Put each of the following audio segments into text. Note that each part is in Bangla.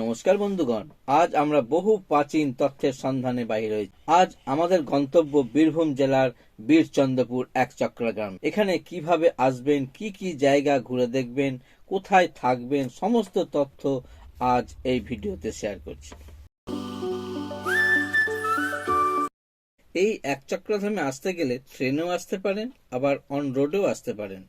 নমস্কার বন্ধুগণ, আজ আমরা বহু প্রাচীন তথ্যের সন্ধানে বাহির হয়েছি। আজ আমাদের গন্তব্য বীরভূম জেলার বীরচন্দ্রপুর এক চক্রা গ্রাম এখানে কীভাবে আসবেন, কি কি জায়গা ঘুরে দেখবেন, কোথায় থাকবেন, সমস্ত তথ্য আজ এই ভিডিওতে শেয়ার করছি। এই এক চক্রধামে আসতে গেলে ট্রেনেও আসতে পারেন, আবার অন রোডেও আসতে পারেন।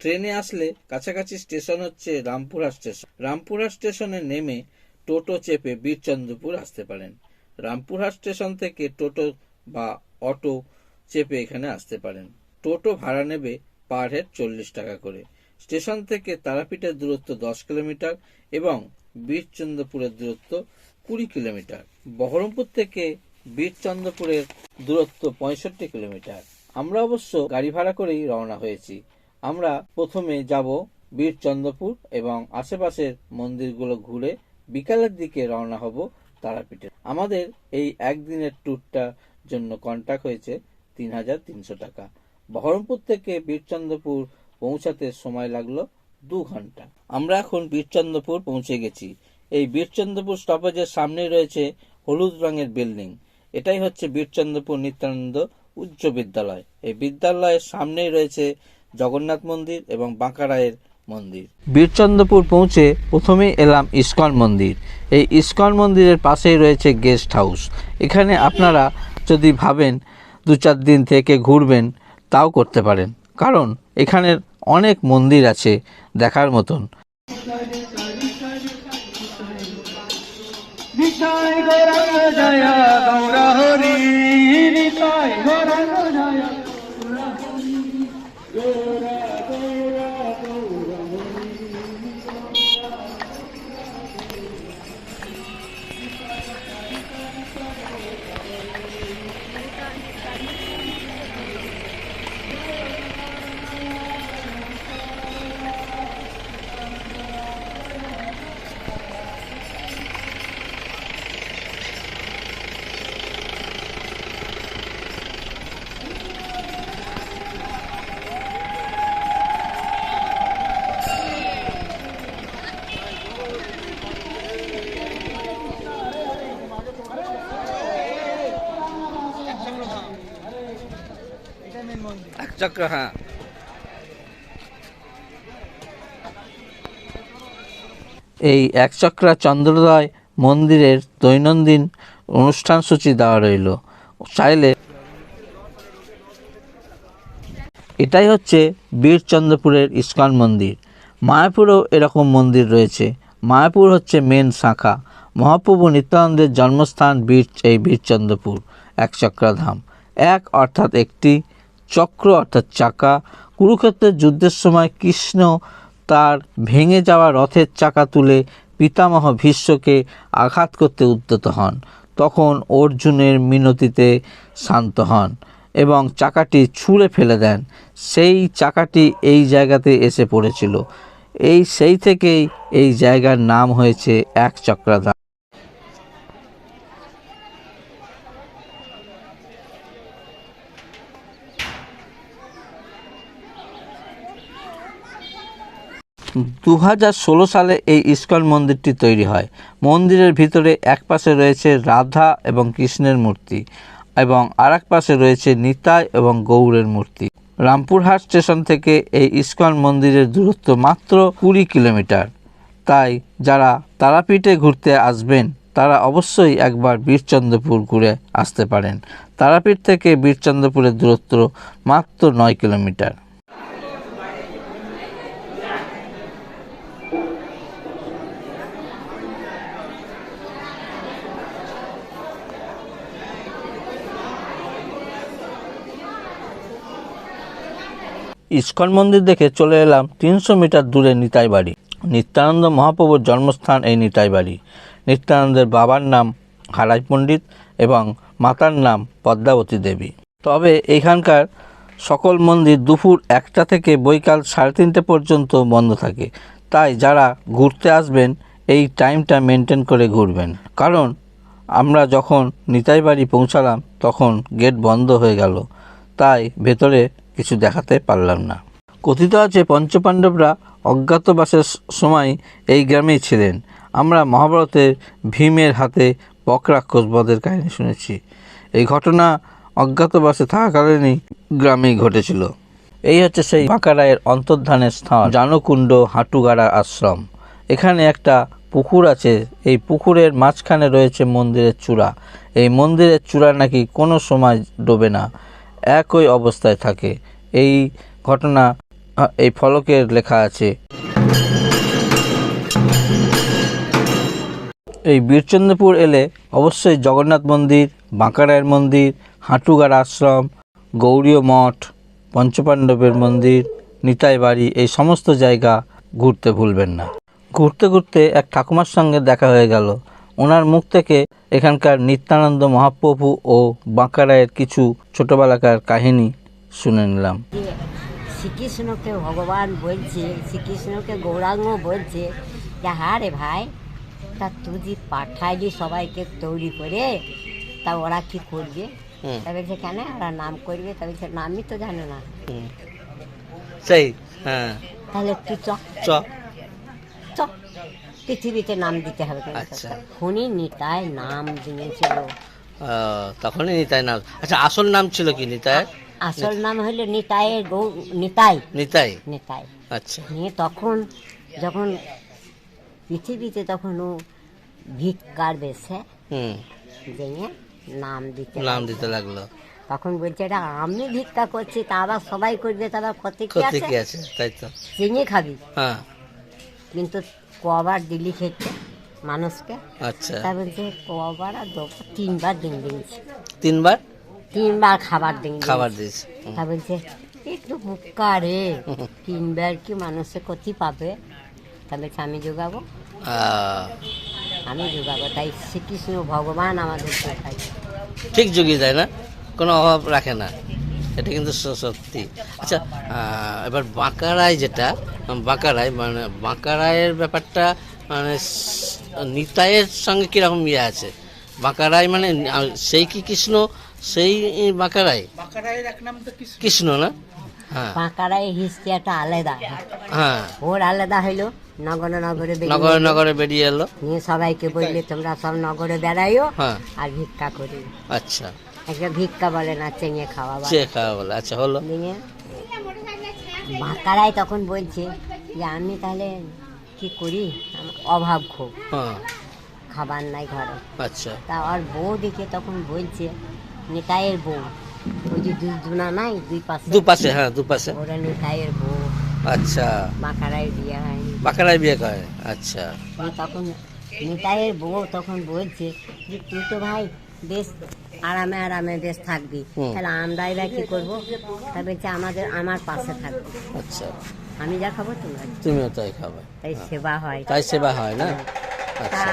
ট্রেনে আসলে কাছাকাছি স্টেশন হচ্ছে রামপুরহাট স্টেশন রামপুরহাট স্টেশনে নেমে টোটো চেপে বীরচন্দ্রপুর আসতে পারেন। রামপুরহাট স্টেশন থেকে টোটো বা অটো চেপে এখানে আসতে পারেন। টোটো ভাড়া নেবে পার হেড চল্লিশ টাকা করে। স্টেশন থেকে তারাপীঠের দূরত্ব দশ কিলোমিটার এবং বীরচন্দ্রপুরের দূরত্ব কুড়ি কিলোমিটার। বহরমপুর থেকে বীরচন্দ্রপুরের দূরত্ব পঁয়ষট্টি কিলোমিটার। আমরা অবশ্য গাড়ি ভাড়া করেই রওনা হয়েছি। আমরা প্রথমে যাব বীরচন্দ্রপুর এবং আশেপাশের মন্দিরগুলো ঘুরে বিকালের দিকে রওনা হব তারাপীঠে। আমাদের এই একদিনের ট্যুরটার জন্য কন্ট্যাক্ট হয়েছে তিন হাজার তিনশো টাকা। বহরমপুর থেকে বীরচন্দ্রপুর পৌঁছাতে সময় লাগল দু ঘণ্টা। আমরা এখন বীরচন্দ্রপুর পৌঁছে গেছি। এই বীরচন্দ্রপুর স্টপেজের সামনেই রয়েছে হলুদ রঙের বিল্ডিং এটাই হচ্ছে বীরচন্দ্রপুর নিত্যানন্দ উচ্চ বিদ্যালয়। এই বিদ্যালয়ের সামনেই রয়েছে জগন্নাথ মন্দির এবং বাঁকারায়ের মন্দির। বীরচন্দ্রপুর পৌঁছে প্রথমেই এলাম ইস্কন মন্দির। এই ইস্কন মন্দিরের পাশেই রয়েছে গেস্ট হাউস। এখানে আপনারা যদি ভাবেন দু চার দিন থেকে ঘুরবেন তাও করতে পারেন। কারণ এখানের অনেক মন্দির আছে দেখার মতন। জয় চক্র হ্যাঁ এই একচক্রা চন্দ্রোদয় মন্দিরের দৈনন্দিন অনুষ্ঠান সূচি দেওয়া রইল। চাইলে এটাই হচ্ছে বীরচন্দ্রপুরের ইস্কন মন্দির। মায়াপুরেও এরকম মন্দির রয়েছে। মায়াপুর হচ্ছে মেন শাখা। মহাপ্রভু নিত্যানন্দের জন্মস্থান বীর এই বীরচন্দ্রপুর, এক চক্রাধাম। এক অর্থাৎ একটি চক্র, অর্থাৎ চাকা, কুরুক্ষেত্রের যুদ্ধের সময় কৃষ্ণ তার ভেঙে যাওয়া রথের চাকা তুলে পিতামহ ভীষ্মকে আঘাত করতে উদ্যত হন। তখন অর্জুনের মিনতিতে শান্ত হন এবং চাকাটি ছুঁড়ে ফেলে দেন। সেই চাকাটি এই জায়গাতে এসে পড়েছিল। এই সেই থেকেই এই জায়গার নাম হয়েছে এক চক্রাধাম দু হাজার ষোলো সালে এই ইস্কন মন্দিরটি তৈরি হয়। মন্দিরের ভিতরে এক পাশে রয়েছে রাধা এবং কৃষ্ণের মূর্তি এবং আর পাশে রয়েছে নিতাই এবং গৌরের মূর্তি। রামপুরহাট স্টেশন থেকে এই ইস্কন মন্দিরের দূরত্ব মাত্র কুড়ি কিলোমিটার। তাই যারা তারাপীঠে ঘুরতে আসবেন, তারা অবশ্যই একবার বীরচন্দ্রপুর ঘুরে আসতে পারেন। তারাপীঠ থেকে বীরচন্দ্রপুরের দূরত্ব মাত্র নয় কিলোমিটার। ইস্কন মন্দির দেখে চলে এলাম তিনশো মিটার দূরে নিতাই বাড়ি। নিত্যানন্দ মহাপ্রভুর জন্মস্থান এই নিতাই বাড়ি। নিত্যানন্দের বাবার নাম হারাই পণ্ডিত এবং মাতার নাম পদ্মাবতী দেবী। তবে এখানকার সকল মন্দির দুপুর একটা থেকে বৈকাল সাড়ে তিনটে পর্যন্ত বন্ধ থাকে। তাই যারা ঘুরতে আসবেন, এই টাইমটা মেনটেন করে ঘুরবেন। কারণ আমরা যখন নিতাই বাড়ি পৌঁছালাম, তখন গেট বন্ধ হয়ে গেল। তাই ভেতরে কিছু দেখাতে পারলাম না। কথিত আছে, পঞ্চপাণ্ডবরা অজ্ঞাতবাসের সময় এই গ্রামেই ছিলেন। আমরা মহাভারতের ভীমের হাতে বকরাক্ষস বধের কাহিনী শুনেছি। এই ঘটনা অজ্ঞাতবাসে থাকাকালীনই গ্রামেই ঘটেছিল। এই হচ্ছে সেই বাঁকারায়ের অন্তর্ধানের স্থান, জানকুণ্ড হাঁটুগাড়া আশ্রম। এখানে একটা পুকুর আছে। এই পুকুরের মাঝখানে রয়েছে মন্দিরের চূড়া। এই মন্দিরের চূড়া নাকি কোনো সময় ডোবে না। একই অবস্থায় থাকে। এই ঘটনা, এই ফলকের লেখা আছে। এই বীরচন্দ্রপুর এলে অবশ্যই জগন্নাথ মন্দির বাঁকারায়ের মন্দির, হাঁটুগাড়া আশ্রম, গৌরীয় মঠ, পঞ্চপাণ্ডবের মন্দির, নিতাই বাড়ি, এই সমস্ত জায়গা ঘুরতে ভুলবেন না। ঘুরতে ঘুরতে এক ঠাকুমার সঙ্গে দেখা হয়ে গেল। ওনার মুখ থেকে এখানকার নিত্যানন্দ মহাপ্রভু ও বাঁকারায়ের কিছু ছোটবেলাকার কাহিনী শুনে নিলাম। শ্রীকৃষ্ণকে ভগবান বলছে শ্রীকৃষ্ণকে গৌরাঙ্গ বলছে যে হ্যাঁ রে ভাই তা তুই যে পাঠাইলি সবাইকে তৈরি করে তা ওরা কি করবে? হুম। তা বলছে কেন? ওরা নাম করবে? তা বলছে নামই তো জানে না। সেই হ্যাঁ। তাহলে তুই চ। চ। চ। পৃথিবীতে নাম দিতে হবে আচ্ছা। খুনি নিতায় নাম দিয়েছিল। তখনই নিতাই নাম। আচ্ছা আসল নাম ছিল কি নিতাই আসল নাম হলো নিতাইয়ের গৌ নিতাই। নিতাই। নিতাই। আচ্ছা। নিয়ে তখন যখন পৃথিবীতে তখন ও ভিক্ষার হুম। জেনে নাম দিতে নাম দিতে লাগল। তখন বলছে এটা আমি ভিক্ষা করছি তা আবার সবাই করবে তারা ক্ষতি কি আছে? কি আছে? তাই তো। চিনি খাবি। হ্যাঁ। কিন্তু কবার দিলি খেতে মানুষকে। আচ্ছা। তা বলছে কবার আর দেবো তিনবার দিন দিয়েছি। তিনবার? তিনবার খাবার দিন খাবার দিয়েছে। তা বলছে একটু বুক্কা রে তিনবার কি মানুষে ক্ষতি পাবে? তা বলছে আমি যোগাবো আমি যোগাবো তাই শ্রীকৃষ্ণ ভগবান আমাদের ঠিক যুগিয়ে যায় না কোনো অভাব রাখে না। এটা কিন্তু সত্যি। আচ্ছা এবার বাঁকারায় যেটা বাঁকারায় মানে বাঁকারায়ের ব্যাপারটা মানে নিতাইয়ের সঙ্গে কীরকম ইয়ে আছে? বাঁকারায় মানে সেই কি কৃষ্ণ? সেই বাঁকারায়? কৃষ্ণ। না? হ্যাঁ। পাঁকারায় হিস্ট্রিয়াটা আলাদা। হ্যাঁ। ওর আলাদা হইল নগরে নগরে বেরিয়ে নগরে নগরে বেরিয়ে এলো। নিয়ে সবাইকে বললে তোমরা সব নগরে বেড়াইও হ্যাঁ। আর ভিক্ষা করি আচ্ছা। একটা ভিক্ষা বলে না চেঙে খাওয়া বলে। সে খাওয়া বলে। আচ্ছা হলো। দিয়ে বাঁকারায় তখন বলছে যে আমি তাহলে কি করি? আমার অভাব খুব। হ্যাঁ। খাবার নাই ঘরে। আচ্ছা। তা আর বৌদিকে তখন বলছে নিতাইয়ের বউ। ওই যে দুই দুনা নাই দুই পাশে দুপাশে হ্যাঁ দুপাশে ওরা নিতাইয়ের বউ। আচ্ছা। বাঁকারায় বিয়ে হয়নি বাঁকারায় বিয়ে করে আচ্ছা। তখন নিতাইয়ের বউ তখন বলছে যে তুই তো ভাই বেশ আরামে আরামে বেশ থাকবি। তাহলে আমরাই বা কি করব? তা বলছে আমাদের আমার পাশে থাকবে। আচ্ছা। আমি যা খাব তোমরা তুমিও তাই খাবে। তাই সেবা হয়। তাই সেবা হয় না? তা আচ্ছা।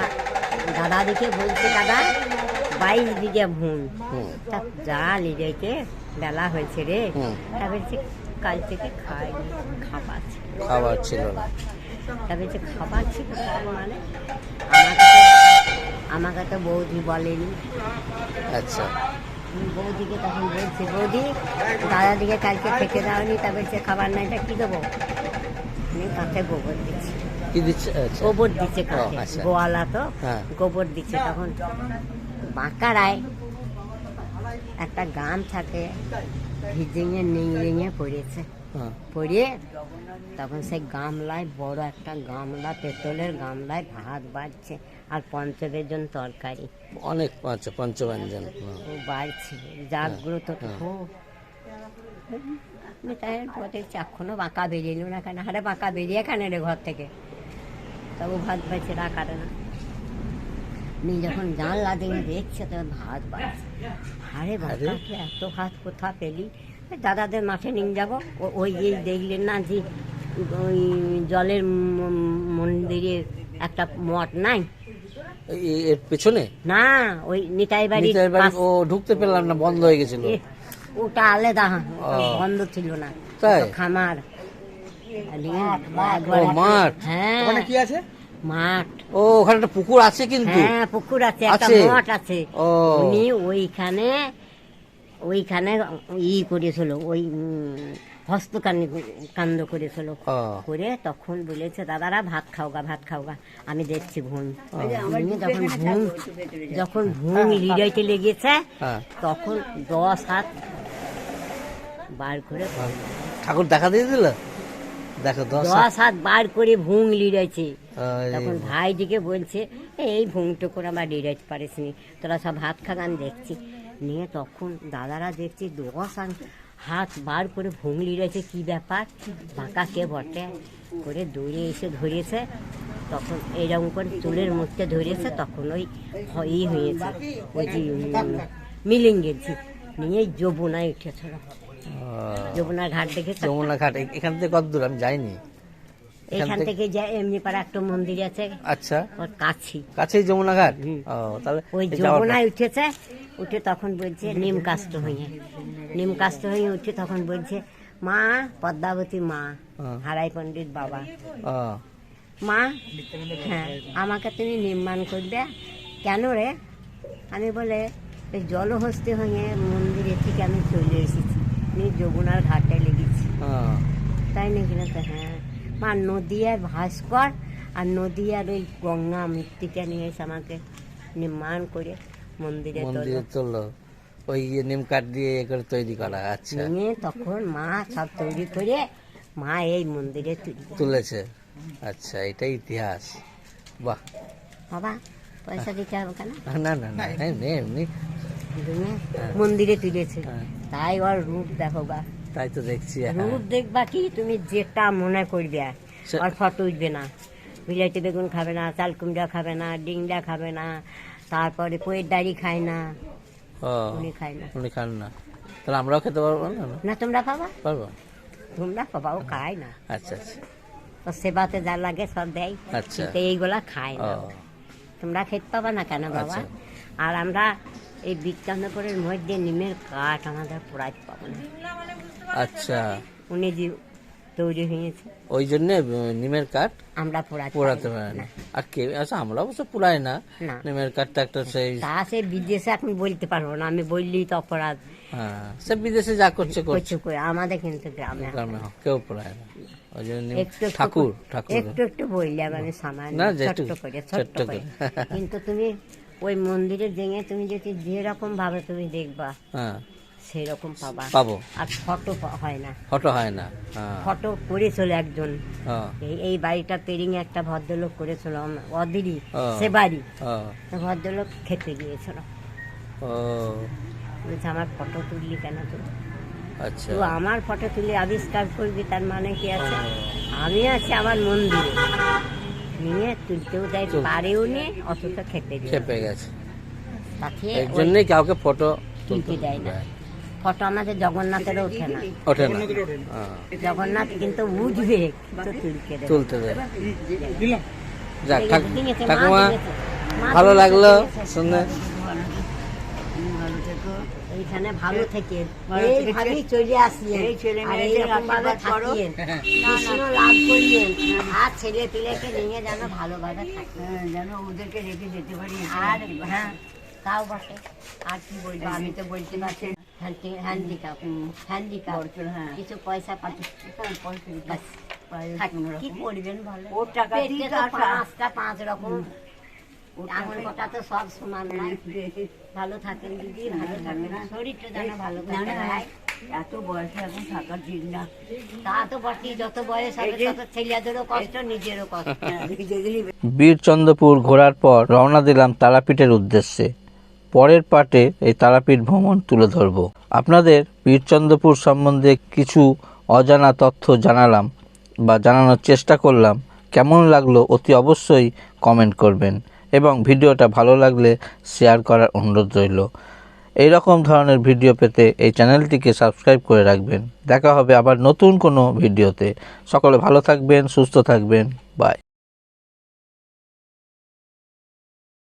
দাদা দিকে বলছে দাদা বাইশ দিকে ভুন তা যা লিজাইতে বেলা হয়েছে রে। তা বলছে কাল থেকে খাইনি খাবার খাবার ছিল না। তা বলছে খাবার ছিল মানে? আমাকে আমাকে তো বৌদি বলেনি। আচ্ছা। বৌদিকে তখন বলছে বৌদি দাদাদিকে কালকে থেকে দাওনি তা বলছে খাবার নাই কি দেবো? আমি কাকে গোবর দিচ্ছি। কি দিচ্ছে? আচ্ছা। গোবর দিচ্ছে আচ্ছা। গোয়ালা তো হ্যাঁ। গোবর দিচ্ছে তখন। বাঁকারায় একটা গান থাকে ভিজিঙে নিংড়িঙে পড়েছে। হ্যাঁ পড়ে তখন সেই গামলায় বড় একটা গামলা পেতলের গামলায় ভাত বাড়ছে আর পঞ্চবেজন তরকারি। অনেক আচ্ছা পঞ্চব্যঞ্জন। ও বাড়ছে জাগ্রত খুব। আমি তাই পথে এখনও বাঁকা বেরিয়ে না কেন? হারে বাঁকা বেরিয়ে কেন রে ঘর থেকে? তবু ভাত বাড়ছে রাখারে না। আমি যখন জানলা দিয়ে দেখছে তখন ভাত বাড়ছে। বাঁকা তুই এত ভাত কোথা পেলি? দাদাদের মাঠে নিয়ে যাব। ওই যে দেখলেন না যে ওই জলের মন্দিরে একটা মঠ নাই? এর পেছনে? না ওই নিতাই বাড়ি ও ঢুকতে পেলাম না বন্ধ হয়ে গেছিল। ওটা আলাদা বন্ধ ছিল না। তাই? খামার। মাঠ হ্যাঁ। কি আছে? মাঠ। ও ওখানে একটা পুকুর আছে কিন্তু। হ্যাঁ পুকুর আছে একটা? মঠ আছে। ও। উনি ওইখানে ওইখানে ই করেছিল ওই হস্তকান্ড কাণ্ড করেছিল। করে তখন বলেছে দাদারা ভাত খাওগা ভাত খাওগা আমি দেখছি নিয়ে যখন ভুঁই যখন ভুঁই হৃদয়তে লেগেছে হ্যাঁ। তখন দশ হাত বার করে ঠাকুর দেখা দিয়ে দিল দেখো দশ হাত। বার করে ভুঁং আরে তখন ভাইদিকে বলছে এই ভুঁংটো করে আমার লিড়াইতে পারিস নি তোরা সব ভাত খাগা আমি দেখছি। নিয়ে তখন দাদারা দেখছি দশ হাত- বার করে ভুঁং রয়েছে কি ব্যাপার? বাঁকা কে বটে? করে দৌড়ে এসে ধরেছে তখন এইরকম করে চুলের মুখতে ধরেছে তখন ওই ই হয়েছে ওই যে মিলিং গেছি নিয়ে যমুনায় উঠেছিল যমুনার ঘাট দেখেছে? যমুনা ঘাট এখান থেকে কত দূর? আমি যাইনি। এখান থেকে যে এমনি পাড়া একটা মন্দির আছে। আচ্ছা। ওর কাছি কাছেই যমুনা ঘাট? ও তাহলে ওই যমুনায় উঠেছে উঠে তখন বলছে নিম কাষ্ট হয়ে নিম কাষ্ট হয়ে উঠে তখন বলছে মা পদ্মাবতী মা হ্যাঁ। হারাই পণ্ডিত বাবা। ও, মা হ্যাঁ আমাকে তুমি নির্মাণ করবে? কেন রে? আমি বলে জলহস্তি হয়ে মন্দিরে থেকে আমি চলে এসেছি। নিয়ে যমুনার ঘাটে লেগেছি। ও, তাই নাকি না তো হ্যাঁ। মা নদিয়ার ভাস্কর আর নদিয়ার ওই গঙ্গা মৃত্তিকা নিয়ে এসে আমাকে নির্মাণ করে মন্দিরে মন্দিরে ওই নিম কাঠ দিয়ে এ করে তৈরি করা আচ্ছা। নিয়ে তখন মা সব তৈরি করে মা এই মন্দিরে তুলেছে। আচ্ছা এটাই ইতিহাস। বাহ। বাবা পয়সা দিতে হবে কেন? না না না এমনি এমনি। মন্দিরে তুলেছে। হ্যাঁ। তাই ওর রূপ দেখো গা। তাই তো দেখছি হ্যাঁ। রূপ দেখবা কি তুমি যেটা মনে করবে আর ফটো উঠবে না। বিলাতি বেগুন খাবে না চাল কুমড়া খাবে না ডিংডা খাবে না তারপরে কইয়ের দাড়ি খায় না। ও উনি খায় না। উনি খান না। তাহলে আমরাও খেতে পারব না না? তোমরা পাবা? পারব? তোমরা পাবা ও খায় না। আচ্ছা আচ্ছা। ও সেবাতে যা লাগে সব দেয়। আচ্ছা। এইগুলা খায় না। তোমরা খেতে পাবা না কেন বাবা? আচ্ছা। আর আমরা এই বিজ্ঞানপুরের মধ্যে নিমের কাঠ আমাদের পোড়াইতে পাবো না। আচ্ছা। উনি তৈরি হয়েছে। ওই জন্যে নিমের কাঠ আমরা পোড়াতে পোড়াতে পারি পারে না। আর কে আচ্ছা আমরা অবশ্য পোড়াই না। নিমের কাঠটা একটা সেই তা সে বিদেশে এখন বলতে পারব না আমি বললেই তো অপরাধ। হ্যাঁ সে বিদেশে যা করছে করছে। করে আমাদের কিন্তু গ্রামে গ্রামে কেউ পোড়ায় না। ওই জন্য ঠাকুর ঠাকুর। একটু একটু বললাম আমি সামান্য ছোট্ট করে ছোট্ট করে। কিন্তু তুমি ওই মন্দিরে জেঙে তুমি যদি যেরকম ভাবে তুমি দেখবা হ্যাঁ। সেই রকম পাবা। পাবো। আর ফটো হয় না। ফটো হয় না। হ্যাঁ। ফটো করেছিল একজন। হ্যাঁ, এই বাড়িটা পেরিং একটা ভদ্রলোক করেছিল আম- অদিরই সে বাড়ি। ভদ্রলোক খেতে গিয়েছিল। ও। বলছে আমার ফটো তুললি কেন তুই? আচ্ছা। তো আমার ফটো তুলে আবিষ্কার করবি তার মানে কি আছে? আমি আছি আমার মন্দিরে। নিয়ে তুলতেও তুল- পারেও নি অথচ খেতে খেপে গেছে। তাকে এর জন্যই কাউকে ফটো তুলতে দেয় না। ফটো আমাদের জগন্নাথের ওঠে না। ওঠে না। হ্যাঁ, জগন্নাথ কিন্তু তুলতে দেবে। যাক ঠাকুমা ভালো লাগল শুনে। এইখানে ভালো থেকে এইভাবেই চলে আসিয়েন আর এইরকম থাকিয়েন কৃষ্ণ লাভ করিয়েন আর ছেলে পিলেকে নিয়ে যেন ভালোভাবে থাকে। যেন ওদেরকে রেখে যেতে পারি। আর হ্যাঁ। তাও বটে আর কি বলব? আমি তো বলতে পারছি হ্যান্ডিক্যাপ হ্যান্ডিক্যাপ কিছু পয়সা পাচ্ছি ব্যাস। থাক, কি করবেন ভালো ওর টাকা দিয়ে তো তো আর পাঁচটা পাঁচ রকম এমন কথা তো সব সমান নয় ভালো থাকেন দিদি ভালো থাকেন শরীরটা যেন ভালো থাকে ভাই এত বয়সে এখন থাকা ঠিক না তা তো বটেই যত বয়স হবে তত ছেলেদেরও কষ্ট নিজেরও কষ্ট বীরচন্দ্রপুর ঘোরার পর রওনা দিলাম তারাপীঠের উদ্দেশ্যে। পরের পার্টে এই তারাপীঠ ভ্রমণ তুলে ধরব। আপনাদের বীরচন্দ্রপুর সম্বন্ধে কিছু অজানা তথ্য জানালাম বা জানানোর চেষ্টা করলাম। কেমন লাগল অতি অবশ্যই কমেন্ট করবেন এবং ভিডিওটা ভালো লাগলে শেয়ার করার অনুরোধ রইল। এই রকম ধরনের ভিডিও পেতে এই চ্যানেলটিকে সাবস্ক্রাইব করে রাখবেন। দেখা হবে আবার নতুন কোনো ভিডিওতে। সকলে ভালো থাকবেন, সুস্থ থাকবেন। বাই।